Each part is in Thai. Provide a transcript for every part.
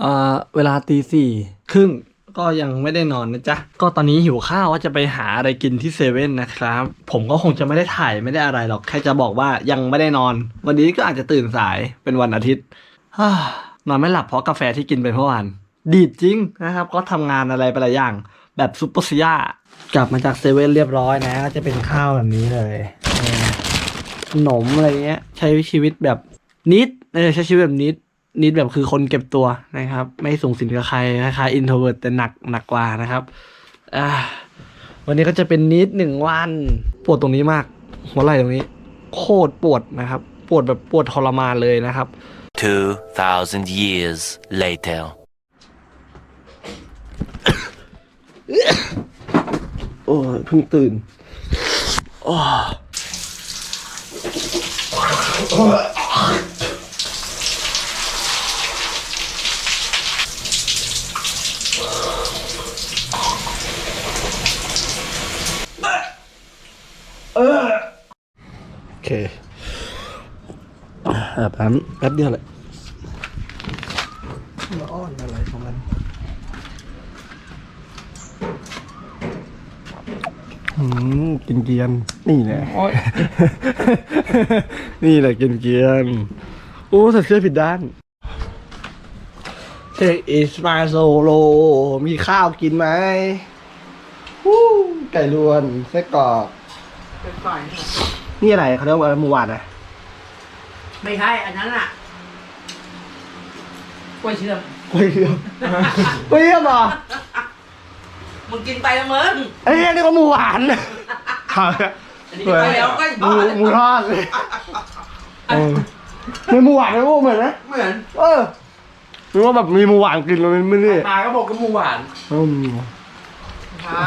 เอ่อเวลาตีสี่ครึ่งก็ยังไม่ได้นอนนะจ๊ะ ก็ตอนนี้หิวข้าวว่าจะไปหาอะไรกินที่เซเว่นนะครับ ผมก็คงจะไม่ได้ถ่ายไม่ได้อะไรหรอก แค่จะบอกว่ายังไม่ได้นอน วันนี้ก็อาจจะตื่นสายเป็นวันอาทิตย์ฮ่านอนไม่หลับเพราะกาแฟที่กินไปเมื่อวาน ดีดจริงนะครับ ก็ทำงานอะไรไปหลายอย่าง แบบซุปเปอร์ซียากลับมาจากเซเว่นเรียบร้อยนะ ก็จะเป็นข้าวแบบนี้เลยเออขนมอะไรเงี้ย ใช้ชีวิตแบบนิด เออใช้ชีวิตแบบนิด นิดแบบคือคนเก็บตัวนะครับ ไม่สูงสิงกับใครคล้ายๆอินโทรเวิร์ตแต่หนักหนักกว่านะครับอ่าวันนี้ก็จะเป็นนิดหนึ่งวัน ปวดตรงนี้มาก หัวไหล่ตรงนี้ โคตรปวดนะครับ ปวดแบบปวดทรมานเลยนะครับ 2,000 years later. โอ้ยเพิ่งตื่นโอ้ โอเคแบบนั้นแป๊บเดียวเลยมาอ้อนอะไรของมันอืมกินเกียน นี่แหละนี่แหละกินเกียน โอ้ใส่เสื้อผิดด้าน Take is my solo มีข้าวกินไหมวู้ไก่รวนไส้กรอก เป็นฝ่ายค่ะนี่อะไรเขาเรียกว่าหมูหวานนะไม่ใช่อันนั้นอะกล้วยเชื่อมกล้วยเชื่อมกล้วยเชื่อมเหรอมึงกินไปแล้วมึงไอ้ยนี่ก็หมูหวานครับอันนี้ไปแล้วก็หมูหมูทอดเลยเออเป็นหมูหวานไหมพวกเหมือนไหมเหมือน เออนึกว่าแบบมีหมูหวานกินแล้วมันไม่ได้มาก็บอกก็หมูหวานอืมใช่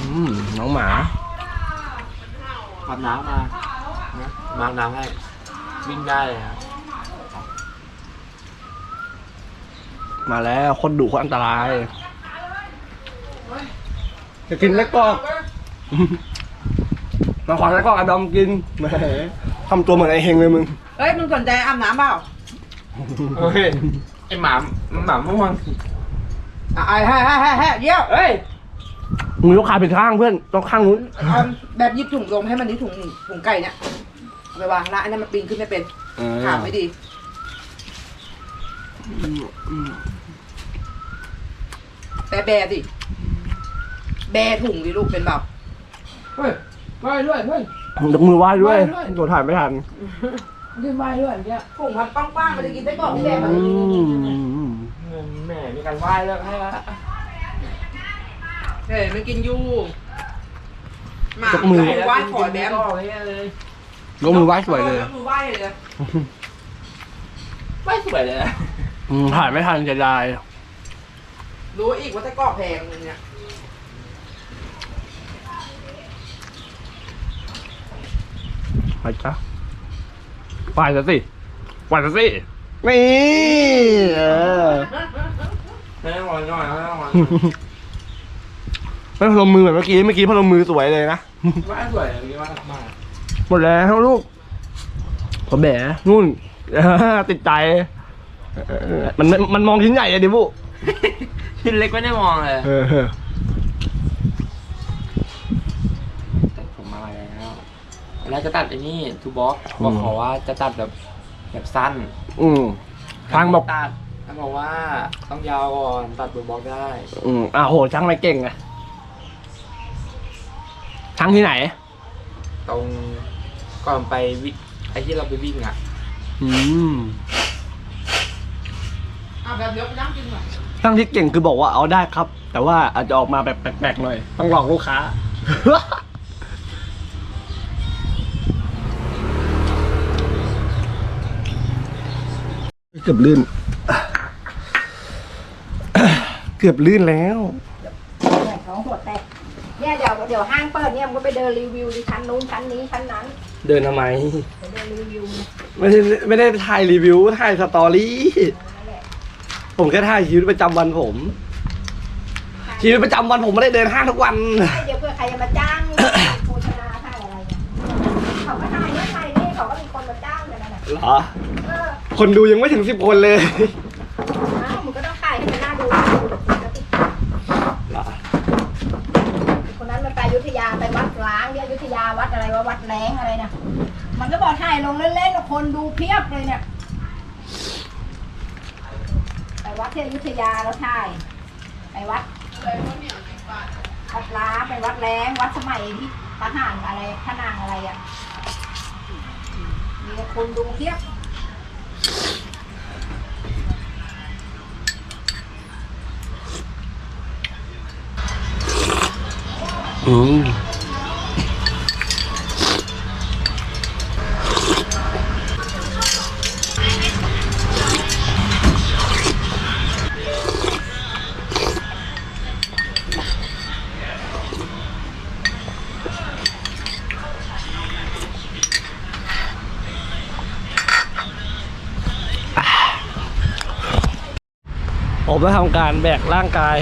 อืม น้องหมาอาบน้ำมามาน้ำให้วิ่งได้เลยครับมาแล้วคนดุคนอันตรายจะกินแล้วก็มาขวางแล้วก็อะดอมกินแหมทำตัวเหมือนไอเฮงเลยมึงเฮ้ยมึงสนใจอาบน้ำเปล่าเฮ้ยไอหมาหมาเมื่อวานอะไอ้ให้ให้ให้ให้เดี๋ยวเฮ้ย มึงยกขาผิดข้างเพื่อนต้องข้างนู้นเอาแบบหยิบถุงลมให้มันดิถุงถุงไก่เนี่ยเอาไปวางละอันนั้นมันปีนขึ้นไม่เป็นขาไม่ดีแบะแบะดิแบะถุงดิลูกเป็นแบบเฮ้ยไหวด้วยเฮ้ยยกมือไหว้ด้วยไหว้ด้วยโดนถ่ายไม่ทันเรียนไหวด้วยเนี่ยถุงมันป้องๆมันจะกินได้ก่อนที่แบะมันอืมแหมมีการไหวแล้วให้ละ เฮ้ยมันกินอยู่หมายกมือ ไหว้ขอแบแบมก็เลยยกมือไหว้สวยเลยยกมือไหว้เลยไหวสวยเลยนะอืมถ่ายไม่ทันจะได้รู้อีกว่าจะกรอกแพงนึงเนี่ยไปจ้ะไหว้ซะสิไหว้ซะสินี่เออ ไม่ต้องรอหน่อยไม่ต้องรอ ไม่พนมมือเหมือนเมื่อกี้ เมื่อกี้พนมมือสวยเลยนะไหวสวยเลยพี่ว่ามาหมดแล้วลูกผมแบะนู่น ติดใจเออมันมันมันมองชิ้นใหญ่อะดิบุชิ้นเล็กไม่ได้มองเลยเออ ผมมาแล้วแล้วจะตัดไอ้นี่ทูบ็อกบอกเขาว่าจะตัดแบบแบบสั้นอืมทางบอกตัดทางบอกว่าต้องยาวก่อนตัดบนบล็อกได้ อืมอ่าโหช่างไม่เก่งไง ช่างที่ไหน ตรงก่อนไปวิไอ้ที่เราไปวิ่งอะ อืมอะแบบเดี๋ยวไปนั่งกินหน่อยช่างที่เก่งคือบอกว่าเอาได้ครับ แต่ว่าอาจจะออกมาแบบแปลกๆหน่อย ต้องหลอกลูกค้า เกือบลื่น เกือบลื่นแล้วท้องหัวแตก เนี่ยเดี๋ยวเดี๋ยวห้างเปิดเนี่ยมันก็ไปเดินรีวิวดิชั้นนู้นชั้นนี้ชั้นนั้นเดินทำไม ไปเดินรีวิวไม่ได้ไม่ได้ถ่ายรีวิวถ่ายสตอรี่ นั่นแหละผมแค่ถ่ายชีวิตประจำวันผม ชีวิตประจำวันผมไม่ได้เดินห้างทุกวัน เดี๋ยวเพื่อใครจะมาจ้างโฆษณาถ่ายอะไรเนี่ยเขาก็ถ่ายเนี่ยถ่ายนี่เขาก็มีคนมาจ้างกันนะเหรอ เออ คนดูยังไม่ถึงสิบคนเลย อ้าวมึงก็ต้องถ่ายให้มันน่าดู เหรอ คนนั้นมันไปอยุธยาไปวัดล้างเนี่ยอยุธยาวัดอะไรวะวัดแรงอะไรนะมันก็บอกถ่าย ลงเล่นๆคนดูเพียบเลยเนี่ยไปวัดที่อยุธยาแล้วถ่ไปวัดวัดล้าไปวัดแรงวัดสมัยที่ทหารอะไรพระนางอะไรอะมีคนดูเพียบอืม ได้ทำการแบกร่างกาย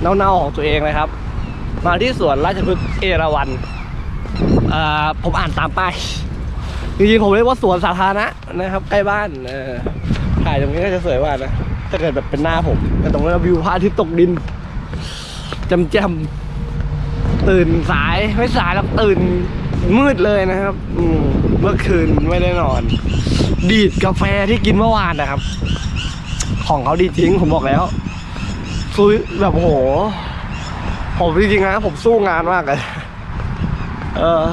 เน่าๆของตัวเองนะครับ มาที่สวนราชพฤกษ์เอราวัณอ่าผมอ่านตามป้ายจริงๆผมเรียกว่าสวนสาธารณะนะครับ ใกล้บ้านถ่ายตรงนี้ก็จะสวยมากนะถ้าเกิดแบบเป็นหน้าผมแต่ตรงนั้นวิวพระอาทิตย์ตกดินจำจำตื่นสายไม่สายแล้วตื่นมืดเลยนะครับอืเมื่อคืนไม่ได้นอน ดีดกาแฟที่กินเมื่อวานนะครับ ของเขาดีจริงผมบอกแล้วซุยแบบโห ผมจริงๆนะผมสู้งานมากเลยเออ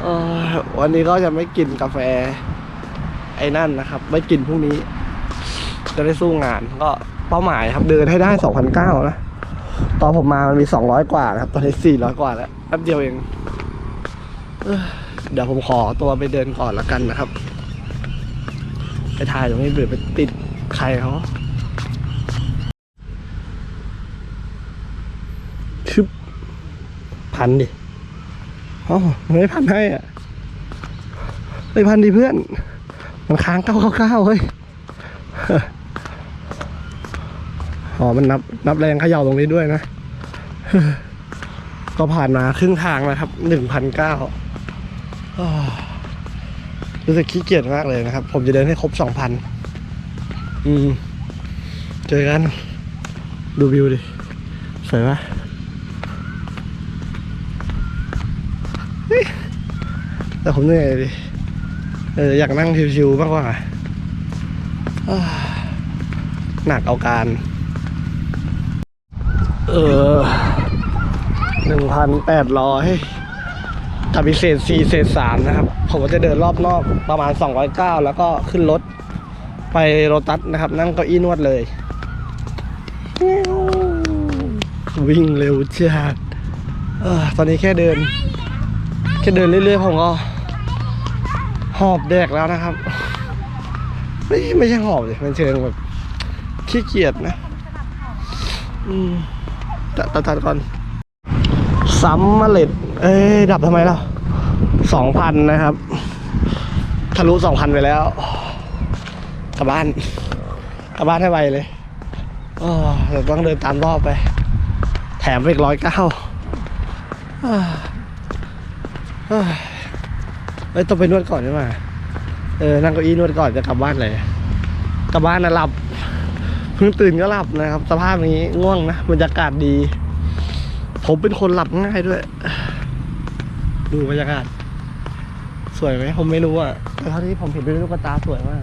เออวันนี้ก็จะไม่กินกาแฟ ไอ้นั่นนะครับ ไม่กินพรุ่งนี้ จะได้สู้งานก็เป้าหมายครับเดินให้ได้สองพันเก้านะตอนผมมามันมีสองร้อยกว่านะครับ ตอนนี้สี่ร้อยกว่าแล้วแป๊บเดียวเองเดี๋ยวผมขอตัวไปเดินก่อนละกันนะครับ ไปถ่ายตรงนี้เบื่อไปติดใครเขาชึบพันดิอ๋อไม่ได้พันให้อะไปพันดิเพื่อน มันค้างเก้าเก้าเก้าเฮ้ยอ๋อ มันนับนับแรงเขย่าตรงนี้ด้วยนะ ก็ผ่านมาครึ่งทางแล้วครับหนึ่งพันเก้า รู้สึกขี้เกียจมากเลยนะครับ ผมจะเดินให้ครบสองพันอืม เจอกัน ดูวิวดิ สวยปะเฮ้ยแต่ผมเหนื่อยดิ เออ อยากนั่งชิวๆมากกว่าหนักเอาการ เออหนึ่งพันแปดร้อย กับพิเศษสี่เศษสามนะครับ ผมก็จะเดินรอบนอกประมาณสองร้อยเก้าแล้วก็ขึ้นรถไปโรตัสนะครับ นั่งเก้าอี้นวดเลย วิ่งเร็วจัดตอนนี้แค่เดิน แค่เดินเรื่อยๆผมก็หอบแดกแล้วนะครับ ไม่ไม่ใช่หอบเลยมันเชิงแบบขี้เกียจนะ อืมตัดตัดก่อนซ้ำมาเล็ด เอ้ย ดับทำไมล่ะสองพันนะครับ ทะลุสองพันไปแล้ว กลับบ้าน กลับบ้านให้ไวเลยอ๋อเดี๋ยวต้องเดินตามรอบไป แถมไปอีกร้อยเก้าเอ้ยต้องไปนวดก่อนใช่ไหมเออ นั่งเก้าอี้นวดก่อนจะกลับบ้านเลย กลับบ้านนะหลับ เพิ่งตื่นก็หลับนะครับ สภาพนี้ง่วงนะ บรรยากาศดี ผมเป็นคนหลับง่ายด้วย ดูบรรยากาศ สวยไหมผมไม่รู้อะแต่เท่าที่ผมเห็นด้วยลูกตาสวยมาก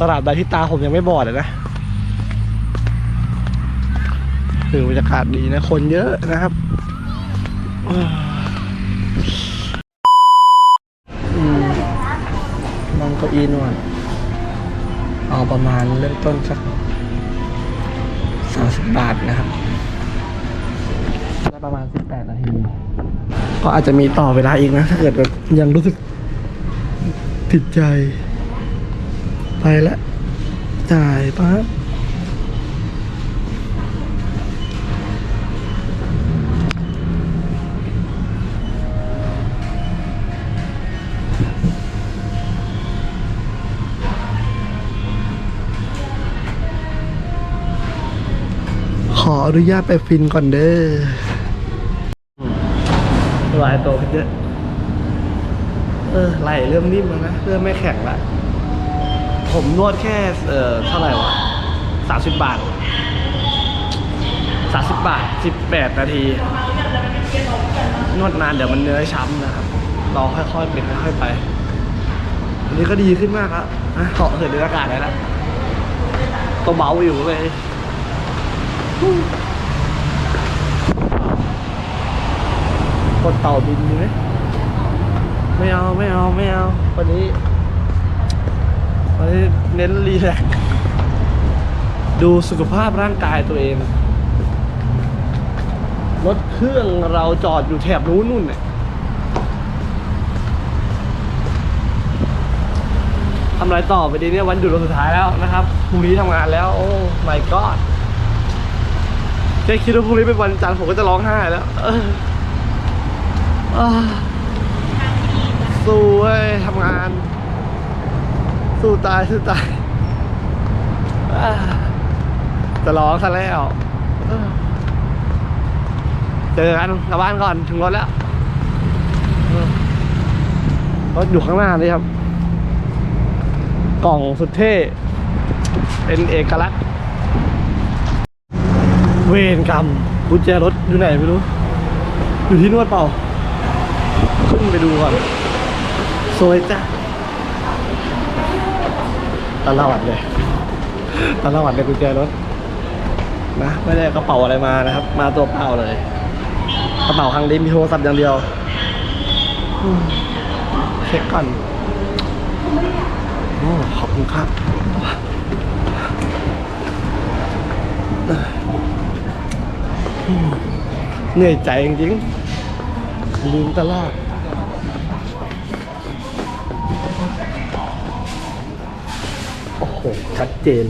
ตลาดใดที่ตาผมยังไม่บอดอะนะคือบรรยากาศดีนะ คนเยอะนะครับอืมนั่งเก้าอี้นวดเอาประมาณเริ่มต้นสักสามสิบบาทนะครับ ได้ประมาณสิบแปดนาที ก็อาจจะมีต่อเวลาอีกนะ ถ้าเกิดแบบยังรู้สึกติดใจ ไปละจ่ายปั๊ขออนุญาตไปฟินก่อนเด้อ สบายโตขึ้นเยอะเออไหลเริ่มนิ่มแล้วนะเริ่มไม่แข็งละผมนวดแค่เอ่อเท่าไหร่วะสามสิบบาทสามสิบบาทสิบแปดนาที นวดนานเดี๋ยวมันเนื้อช้ำนะครับเราค่อยๆเป็นค่อยๆไปอันนี้ก็ดีขึ้นมากแล้วเหาะเหินในอากาศได้แล้วตัวเบาอยู่เลย ดเต่าบินดีไหมไม่เอาไม่เอาไม่เอาวันนี้วันนี้เน้นรีแลกซ์ดูสุขภาพร่างกายตัวเองรถเครื่องเราจอดอยู่แถบนู้นนู่นเนี่ยทำไรต่อไปดีเนี่ยวันหยุดวันสุดท้ายแล้วนะครับพรุ่งนี้ทำงานแล้ว โอ้ my god แค่คิดว่าพรุ่งนี้เป็นวันจันทร์ผมก็จะร้องไห้แล้ว สู้เว้ยทำงาน สู้ตายสู้ตายจะร้องซะแล้วเจอกันกลับบ้านก่อนถึงรถแล้วรถอยู่ข้างหน้านี่ครับ กล่องสุดเท่ เป็นเอกลักษณ์ เวรกรรมกุญแจรถอยู่ไหนไม่รู้ อยู่ที่นวดเปล่า ขึ้นไปดูก่อน สวยจ้ะตลอดเลยตลอดเลยกุญแจรถนะไม่ได้กระเป๋าอะไรมานะครับ มาตัวเปล่าเลย กระเป๋าครั้งนี้มีโทรศัพท์อย่างเดียวเช็คก่อนโอ้ขอบคุณครับเหนื่อยใจจริงๆลืมตลอด ชัดเจน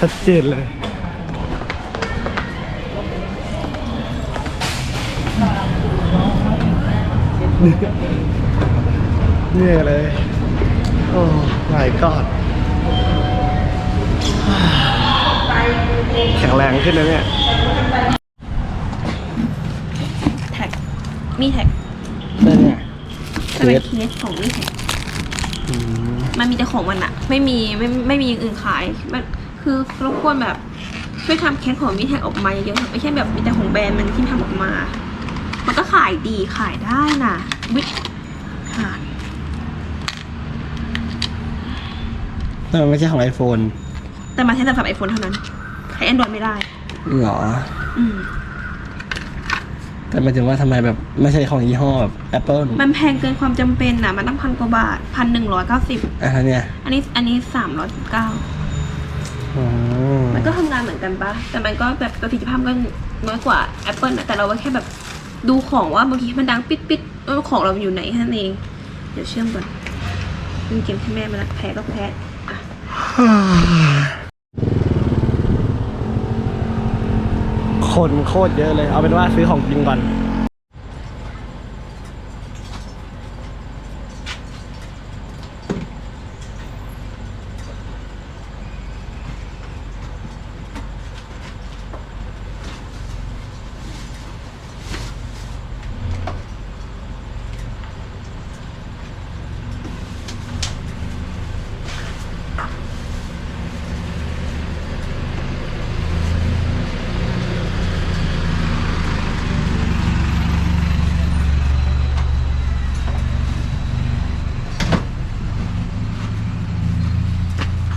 ชัดเจนเลยเหนื่อยเลย โอ้ my god แข็งแรงขึ้นนะเนี่ย แท็ก มีแท็ก ได้เนี่ยจะเป็นเคสเคสของมีแท็ก มันมีแต่ของมันอะไม่มีไม่ไม่มีอย่างอื่นขายมันคือรบกวนแบบช่วยทำเคสของมีแท็กออกมาเยอะๆไม่ใช่แบบมีแต่ของแบรนด์มันที่ทำออกมา มันก็ขายดีขายได้น่ะวิหาแต่มันไม่ใช่ของไอโฟนแต่มาใช้แต่สำหรับไอโฟนเท่านั้นใช้แอนดรอยไม่ได้ หรอ อืม แต่หมายถึงว่าทำไมแบบไม่ใช่ของยี่ห้อแบบ Apple มันแพงเกินความจำเป็นน่ะ มันตั้งพันกว่าบาทพันหนึ่งร้อยเก้าสิบอะแล้วเนี่ยอันนี้อันนี้สามร้อยสิบเก้าอ๋อมันก็ทำงานเหมือนกันปะแต่มันก็แบบประสิทธิภาพก็น้อยกว่า Apple นะแต่เราก็แค่แบบดูของว่าบางทีมันดังปิดปิดๆเออของเราอยู่ไหนแค่นั้นเอง เดี๋ยวเชื่อมก่อนมีเกมให้แม่มาแล้วแพ้ก็แพ้อะ คนโคตรเยอะเลย เอาเป็นว่าซื้อของกินก่อน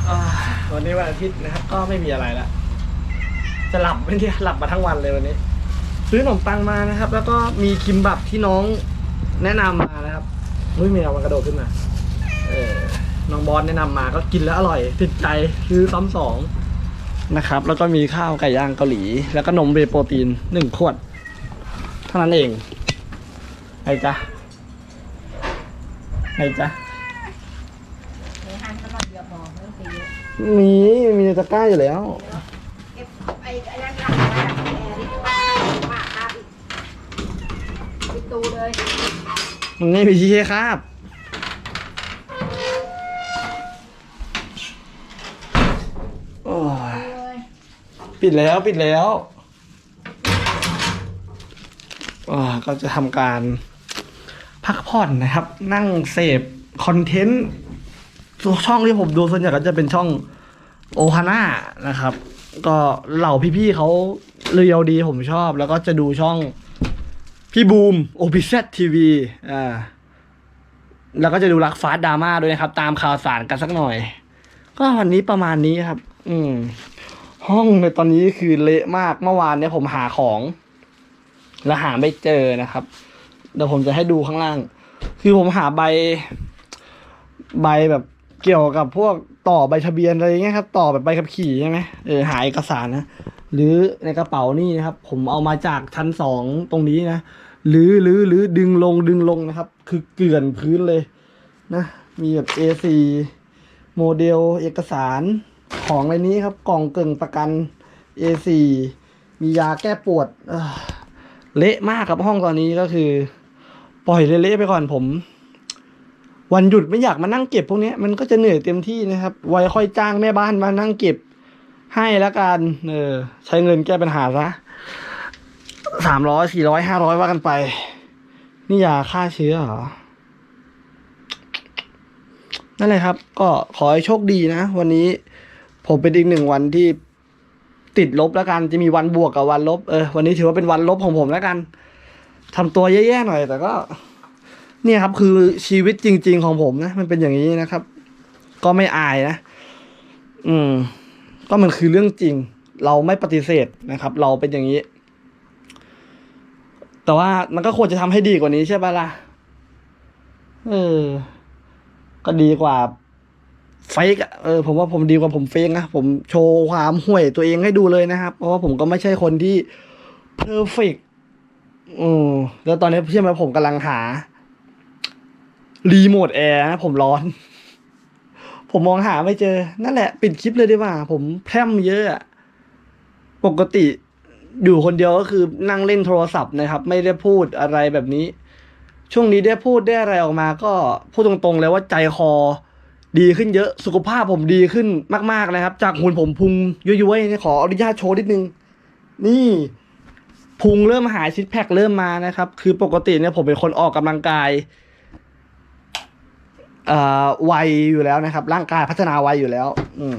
อ่า วันนี้วันอาทิตย์นะครับก็ไม่มีอะไรละจะหลับไม่เนี่หลับมาทั้งวันเลยวันนี้ ซื้อขนมปังมานะครับ แล้วก็มีคิมบับที่น้องแนะนำมานะครับนุ้ยแมวมันกระโดดขึ้นมาเออน้องบอสแนะนำมาก็กินแล้วอร่อย ติดใจซื้อซ้ำสองนะครับ แล้วก็มีข้าวไก่ย่างเกาหลี แล้วก็นมเวย์โปรตีนหนึ่งขวด เท่านั้นเองไงจ๊ะไงจ๊ะ ในห้างก็นอนเดียวพอไม่ต้องไปเยอะ มีมีในตะกร้าอยู่แล้ว เก็บไอ้ไอ้นั่นหลังไว้อะแอร์นี่ว่ามาคาบอีกปิดตูเลยมันไม่มีที่ให้คาบโอ้ยปิดแล้วปิดแล้วอ่าก็จะทำการพักผ่อนนะครับ นั่งเสพคอนเทนต์ ช่องที่ผมดูส่วนใหญ่ก็จะเป็นช่องโอฮาน่านะครับ ก็เหล่าพี่ๆเขาเรียวดีผมชอบ แล้วก็จะดูช่องพี่บูมโอพิเซตทีวีอ่าแล้วก็จะดูรักฟาสดราม่าด้วยนะครับ ตามข่าวสารกันสักหน่อย ก็วันนี้ประมาณนี้ครับ อืม ห้องในตอนนี้คือเละมากเมื่อวานเนี่ยผมหาของ แล้วหาไม่เจอนะครับ เดี๋ยวผมจะให้ดูข้างล่าง คือผมหาใบ ใบแบบ เกี่ยวกับพวกต่อใบทะเบียนอะไรเงี้ยครับ ต่อแบบใบขับขี่ใช่ไหมเออหายเอกสารนะ หรือในกระเป๋านี่นะครับ ผมเอามาจากชั้นสองตรงนี้นะหรือหรือหรือดึงลงดึงลงนะครับ คือเกลื่อนพื้นเลยนะ มีแบบ A4 โมเดลเอกสารของในนี้ครับ กล่องเกึ่งประกัน A4 มียาแก้ปวดเเละมากครับห้องตอนนี้ก็คือ ปล่อยเละๆไปก่อนผม วันหยุดไม่อยากมานั่งเก็บพวกนี้มันก็จะเหนื่อยเต็มที่นะครับ ไว้ค่อยจ้างแม่บ้านมานั่งเก็บให้แล้วกันเออ ใช้เงินแก้ปัญหาซะสามร้อยสี่ร้อยห้าร้อยว่ากันไป นี่ยาฆ่าเชื้อเหรอ นั่นแหละครับ ก็ขอให้โชคดีนะ วันนี้ผมเป็นอีกหนึ่งวันที่ติดลบแล้วกัน จะมีวันบวกกับวันลบ เออ วันนี้ถือว่าเป็นวันลบของผมแล้วกัน ทำตัวแย่ๆหน่อย แต่ก็ เนี่ยครับคือชีวิตจริง ๆ ของผมนะ มันเป็นอย่างนี้นะครับ ก็ไม่อายนะ อืม ก็มันคือเรื่องจริง เราไม่ปฏิเสธนะครับ เราเป็นอย่างนี้ แต่ว่ามันก็ควรจะทำให้ดีกว่านี้ใช่ปะล่ะเออ ก็ดีกว่าเฟกเออผมว่าผมดีกว่าผมเฟกนะผมโชว์ความห่วยตัวเองให้ดูเลยนะครับ เพราะว่าผมก็ไม่ใช่คนที่เพอร์เฟกอืมแล้วตอนนี้เชื่อไหมผมกำลังหา รีโมทแอร์นะผมร้อน ผมมองหาไม่เจอ นั่นแหละ ปิดคลิปเลยดีกว่า ผมแพร่มเยอะอะปกติอยู่คนเดียวก็คือนั่งเล่นโทรศัพท์นะครับ ไม่ได้พูดอะไรแบบนี้ ช่วงนี้ได้พูดได้อะไรออกมา ก็พูดตรงๆเลยว่าใจคอ ดีขึ้นเยอะสุขภาพผมดีขึ้นมาก ๆนะครับ จากหุ่นผมพุงย้อยๆนี่ขออนุญาตโชว์นิดนึง นี่พุงเริ่มหายซิทแพคเริ่มมานะครับ คือปกติเนี่ยผมเป็นคนออกกำลังกาย วัยอยู่แล้วนะครับ ร่างกายพัฒนาวัยอยู่แล้ว อืม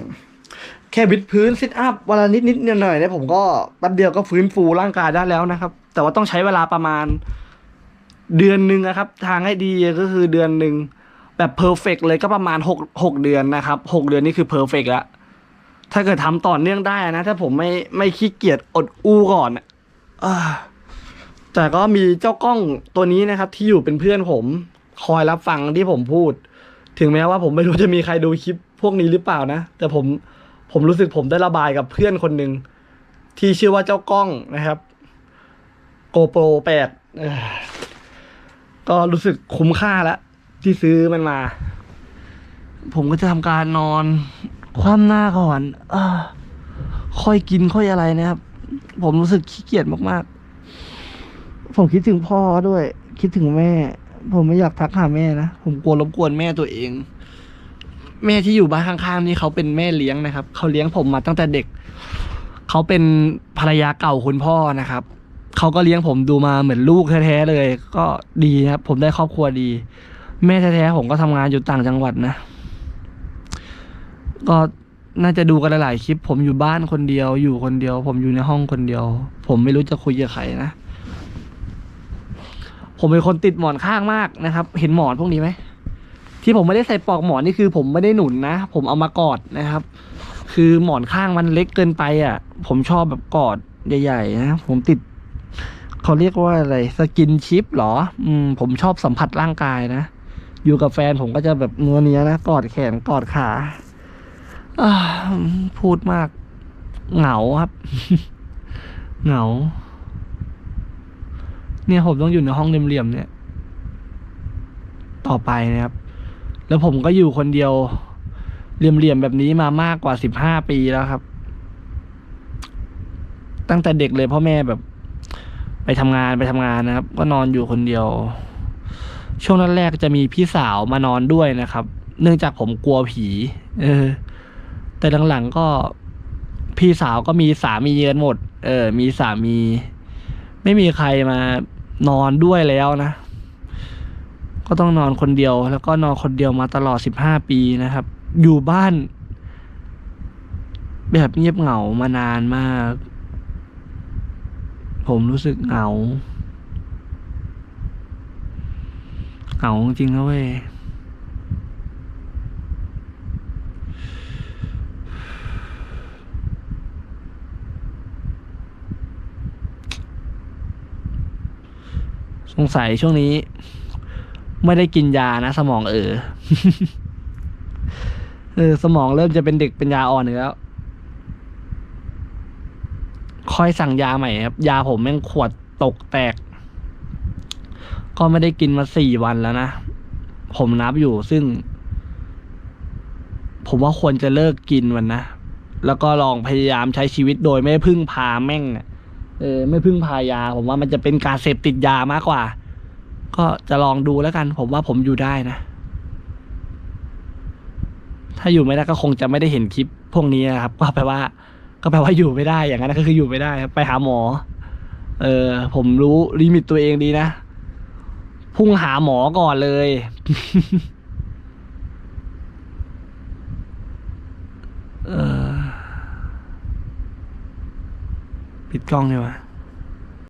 แค่บิดพื้นซิทอัพวันละนิดนิดหน่อยๆเนี่ยผมก็แป๊บเดียวก็ฟื้นฟูร่างกายได้แล้วนะครับ แต่ว่าต้องใช้เวลาประมาณ เดือนหนึ่งนะครับ ทางให้ดีก็คือเดือนหนึ่งแบบเพอร์เฟกเลยก็ประมาณหกหกเดือนนะครับหกเดือนนี่คือเพอร์เฟกแล้วถ้าเกิดทำต่อเนื่องได้นะ ถ้าผมไม่ไม่ขี้เกียจอดอู้ก่อนอแต่ก็มีเจ้ากล้องตัวนี้นะครับ ที่อยู่เป็นเพื่อนผม คอยรับฟังที่ผมพูด ถึงแม้ว่าผมไม่รู้จะมีใครดูคลิปพวกนี้หรือเปล่านะ แต่ผมผมรู้สึกผมได้ระบายกับเพื่อนคนหนึ่งที่ชื่อว่าเจ้ากล้องนะครับโกโปรแปดก็รู้สึกคุ้มค่าแล้วที่ซื้อมันมา ผมก็จะทำการนอน คว่ำหน้าก่อนอค่อยกินค่อยอะไรนะครับ ผมรู้สึกขี้เกียจมากๆ ผมคิดถึงพ่อด้วย คิดถึงแม่ ผมไม่อยากทักหาแม่นะ ผมกลัวรบกวนแม่ตัวเอง แม่ที่อยู่บ้านข้างๆนี่เขาเป็นแม่เลี้ยงนะครับ เขาเลี้ยงผมมาตั้งแต่เด็ก เขาเป็นภรรยาเก่าคุณพ่อนะครับ เขาก็เลี้ยงผมดูมาเหมือนลูกแท้ๆเลย ก็ดีนะครับ ผมได้ครอบครัวดี แม่แท้ๆผมก็ทำงานอยู่ต่างจังหวัดนะ ก็น่าจะดูกันหลายๆคลิป ผมอยู่บ้านคนเดียว อยู่คนเดียว ผมอยู่ในห้องคนเดียว ผมไม่รู้จะคุยกับใครนะ ผมเป็นคนติดหมอนข้างมากนะครับ เห็นหมอนพวกนี้ไหมที่ผมไม่ได้ใส่ปลอกหมอนนี่คือ ผมไม่ได้หนุนนะ ผมเอามากอดนะครับ คือหมอนข้างมันเล็กเกินไปอะ ผมชอบแบบกอดใหญ่ๆนะผมติดเขาเรียกว่าอะไรสกินชิปหรอ อืม ผมชอบสัมผัสร่างกายนะ อยู่กับแฟนผมก็จะแบบนัวเนี้ยนะกอดแขนกอดขาอาพูดมาก เหงาครับ เหงา เนี่ยผมต้องอยู่ในห้องเหลี่ยมๆเนี่ย ต่อไปนะครับ แล้วผมก็อยู่คนเดียวเหลี่ยมๆแบบนี้มามากกว่าสิบห้าปีแล้วครับ ตั้งแต่เด็กเลยพ่อแม่แบบ ไปทำงานไปทำงานนะครับ ก็นอนอยู่คนเดียว ช่วงแรกๆจะมีพี่สาวมานอนด้วยนะครับ เนื่องจากผมกลัวผี เออ แต่หลังๆก็พี่สาวก็มีสามีกันหมด เออ มีสามี ไม่มีใครมา นอนด้วยแล้วนะ ก็ต้องนอนคนเดียว แล้วก็นอนคนเดียวมาตลอดสิบห้าปีนะครับ อยู่บ้าน แบบเงียบเหงามานานมาก ผมรู้สึกเหงา เหงาจริงนะเว้ย สงสัยช่วงนี้ ไม่ได้กินยานะ สมองเออเออ สมองเริ่มจะเป็นเด็กเป็นยาอ่อนอีกแล้วคอยสั่งยาใหม่ครับ ยาผมแม่งขวดตกแตก ก็ไม่ได้กินมาสี่วันแล้วนะ ผมนับอยู่ซึ่ง ผมว่าควรจะเลิกกินมันนะ แล้วก็ลองพยายามใช้ชีวิตโดยไม่พึ่งพาแม่งอะ เออไม่พึ่งพายา ผมว่ามันจะเป็นการเสพติดยามากกว่า ก็จะลองดูแล้วกัน ผมว่าผมอยู่ได้นะ ถ้าอยู่ไม่ได้ก็คงจะไม่ได้เห็นคลิปพวกนี้นะครับ ก็แปลว่า ก็แปลว่าอยู่ไม่ได้อย่างนั้นก็คืออยู่ไม่ได้ครับไปหาหมอ เออ ผมรู้ลิมิตตัวเองดีนะพุ่งหาหมอก่อนเลย เออ ปิดกล้องดีกว่า